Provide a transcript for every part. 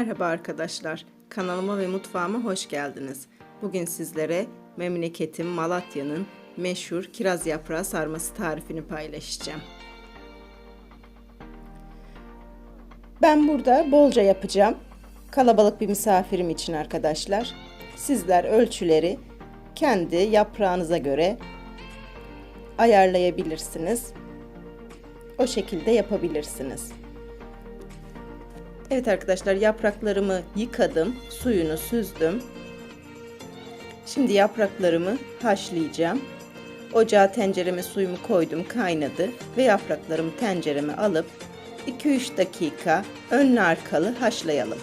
Merhaba arkadaşlar. Kanalıma ve mutfağıma hoş geldiniz. Bugün sizlere memleketim Malatya'nın meşhur kiraz yaprağı sarması tarifini paylaşacağım. Ben burada bolca yapacağım. Kalabalık bir misafirim için arkadaşlar. Sizler ölçüleri kendi yaprağınıza göre ayarlayabilirsiniz. O şekilde yapabilirsiniz. Evet arkadaşlar yapraklarımı yıkadım. Suyunu süzdüm. Şimdi yapraklarımı haşlayacağım. Ocağa tencereme suyumu koydum kaynadı ve yapraklarımı tencereme alıp 2-3 dakika önlü arkalı haşlayalım.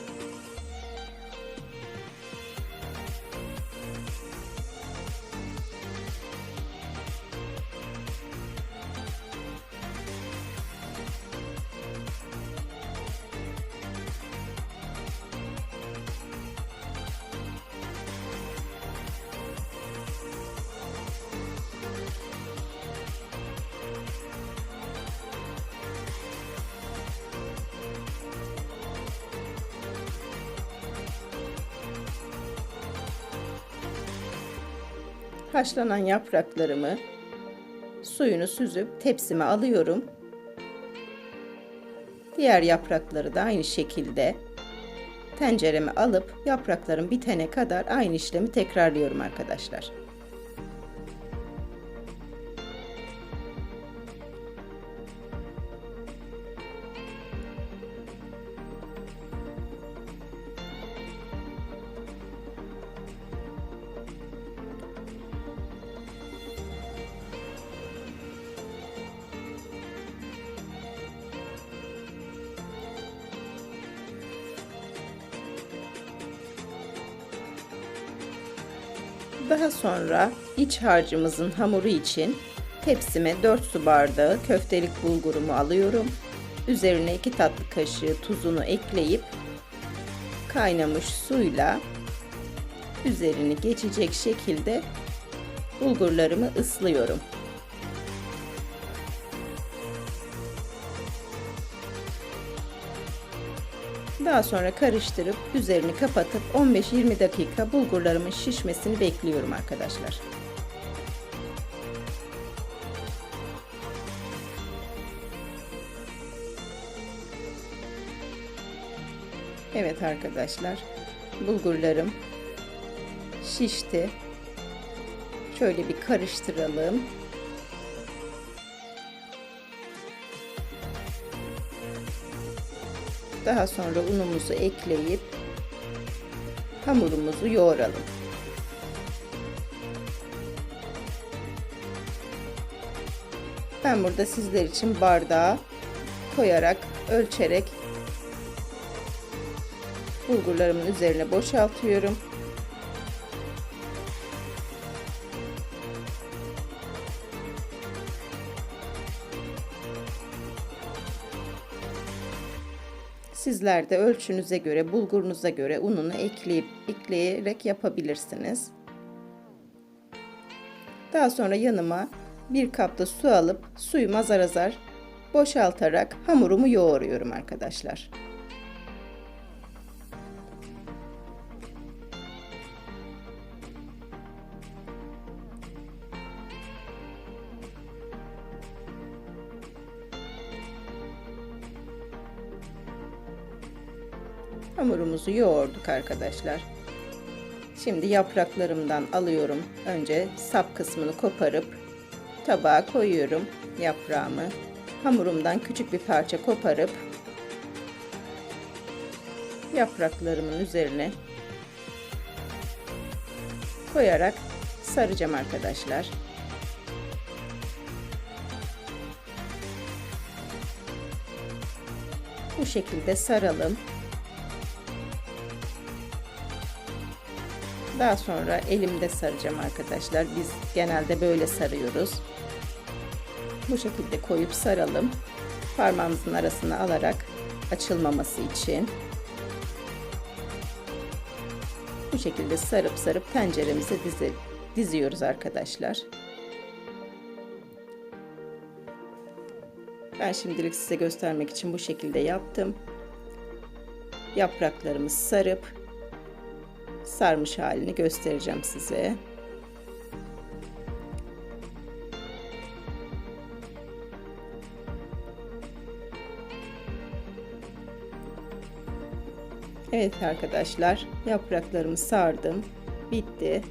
Haşlanan yapraklarımı suyunu süzüp tepsime alıyorum. Diğer yaprakları da aynı şekilde tencereme alıp yaprakların bitene kadar aynı işlemi tekrarlıyorum arkadaşlar. Daha sonra iç harcımızın hamuru için tepsime 4 su bardağı köftelik bulgurumu alıyorum. Üzerine 2 tatlı kaşığı tuzunu ekleyip kaynamış suyla üzerini geçecek şekilde bulgurlarımı ıslıyorum. Daha sonra karıştırıp üzerini kapatıp 15-20 dakika bulgurlarımın şişmesini bekliyorum arkadaşlar. Evet arkadaşlar bulgurlarım şişti. Şöyle bir karıştıralım. Daha sonra unumuzu ekleyip hamurumuzu yoğuralım. Ben burada sizler için bardağa koyarak, ölçerek bulgurlarımın üzerine boşaltıyorum. Sizler de ölçünüze göre, bulgurunuza göre ununu ekleyip ekleyerek yapabilirsiniz. Daha sonra yanıma bir kapta su alıp suyu azar azar boşaltarak hamurumu yoğuruyorum arkadaşlar. Hamurumuzu yoğurduk arkadaşlar. Şimdi yapraklarımdan alıyorum. Önce sap kısmını koparıp tabağa koyuyorum yaprağımı. Hamurumdan küçük bir parça koparıp yapraklarımın üzerine koyarak saracağım arkadaşlar. Bu şekilde saralım. Daha sonra elimde saracağım arkadaşlar. Biz genelde böyle sarıyoruz. Bu şekilde koyup saralım. Parmağımızın arasına alarak açılmaması için. Bu şekilde sarıp sarıp tenceremize dizi, diziyoruz arkadaşlar. Ben şimdilik size göstermek için bu şekilde yaptım. yapraklarımı sarıp sarmış halini göstereceğim size. Evet arkadaşlar yapraklarımı sardım. Bitti.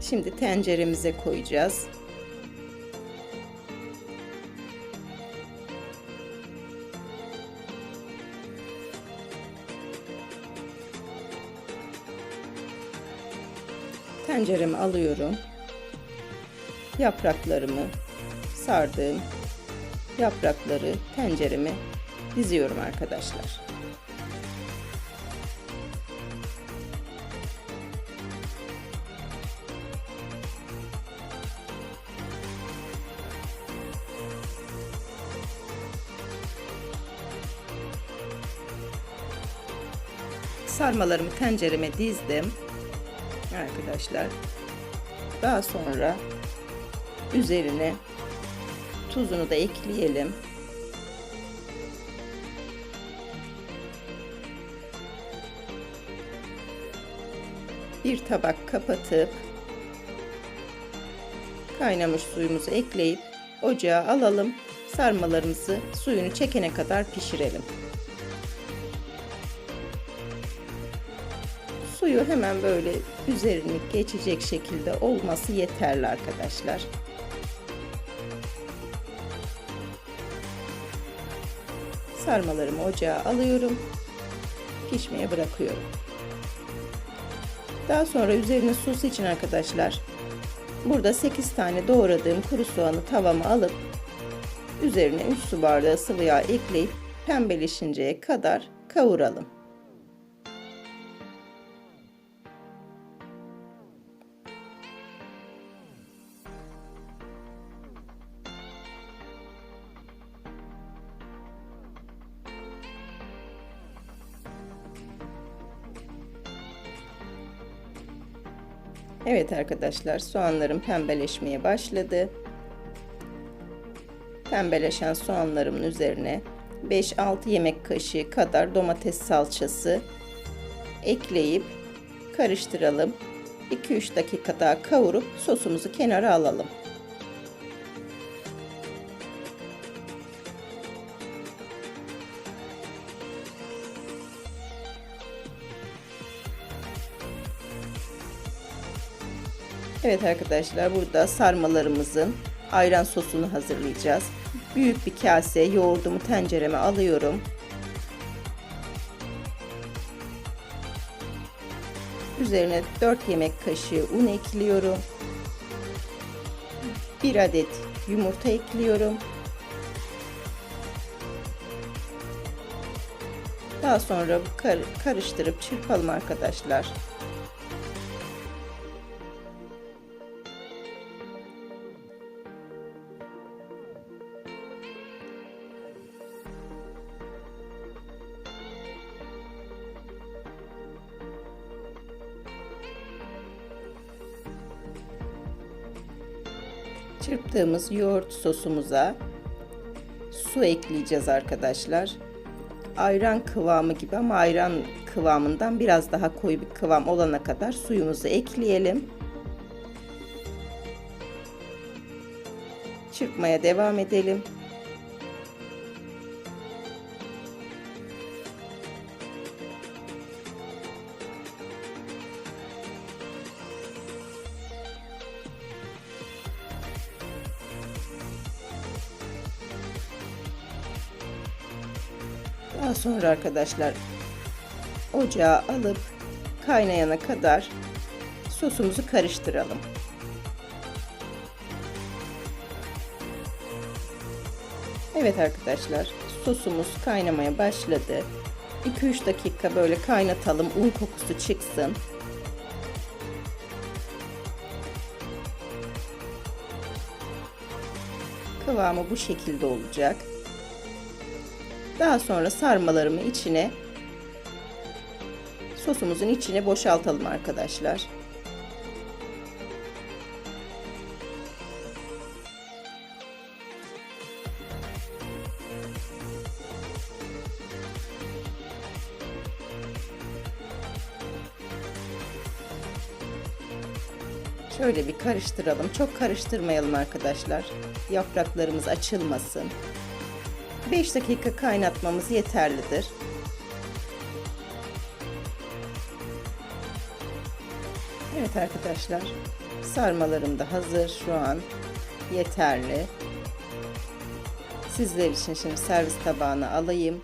Şimdi tenceremize koyacağız. Tenceremi alıyorum. Yapraklarımı sardığım yaprakları tencereme diziyorum arkadaşlar. sarmalarımı tencereme dizdim arkadaşlar. Daha sonra üzerine tuzunu da ekleyelim. Bir tabak kapatıp kaynamış suyumuzu ekleyip ocağa alalım. Sarmalarımızı suyunu çekene kadar pişirelim. Suyu hemen böyle üzerini geçecek şekilde olması yeterli arkadaşlar. Sarmalarımı ocağa alıyorum. Pişmeye bırakıyorum. Daha sonra üzerine sos için arkadaşlar burada 8 tane doğradığım kuru soğanı tavama alıp üzerine 3 su bardağı sıvı yağ ekleyip pembeleşinceye kadar kavuralım. Evet arkadaşlar soğanlarım pembeleşmeye başladı. Pembeleşen soğanlarımın üzerine 5-6 yemek kaşığı kadar domates salçası ekleyip karıştıralım. 2-3 dakika daha kavurup sosumuzu kenara alalım. Evet arkadaşlar burada sarmalarımızın ayran sosunu hazırlayacağız. Büyük bir kase yoğurdumu tencereme alıyorum. Üzerine 4 yemek kaşığı un ekliyorum. 1 adet yumurta ekliyorum. Daha sonra kar karıştırıp çırpalım arkadaşlar. Çırptığımız yoğurt sosumuza su ekleyeceğiz arkadaşlar. Ayran kıvamı gibi ama ayran kıvamından biraz daha koyu bir kıvam olana kadar suyumuzu ekleyelim. Çırpmaya devam edelim. Daha sonra arkadaşlar ocağa alıp kaynayana kadar sosumuzu karıştıralım. Evet arkadaşlar sosumuz kaynamaya başladı. 2-3 dakika böyle kaynatalım un kokusu çıksın. Kıvamı bu şekilde olacak. Daha sonra sarmalarımı içine sosumuzun içine boşaltalım arkadaşlar. Şöyle bir karıştıralım. Çok karıştırmayalım arkadaşlar. Yapraklarımız açılmasın. 5 dakika kaynatmamız yeterlidir. Evet arkadaşlar. Sarmalarım da hazır şu an. Yeterli. Sizler için şimdi servis tabağına alayım.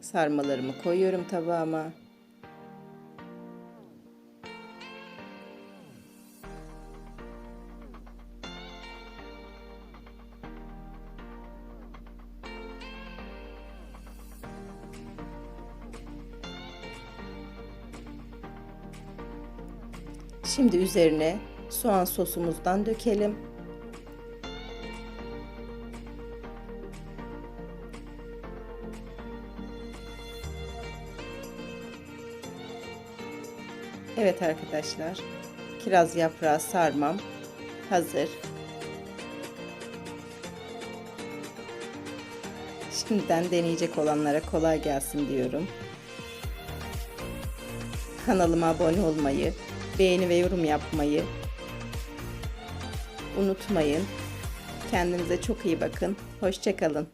Sarmalarımı koyuyorum tabağıma. Şimdi üzerine soğan sosumuzdan dökelim. Evet arkadaşlar. Kiraz yaprağı sarmam hazır. Şimdiden deneyecek olanlara kolay gelsin diyorum. Kanalıma abone olmayı, beğeni ve yorum yapmayı unutmayın. Kendinize çok iyi bakın. Hoşçakalın.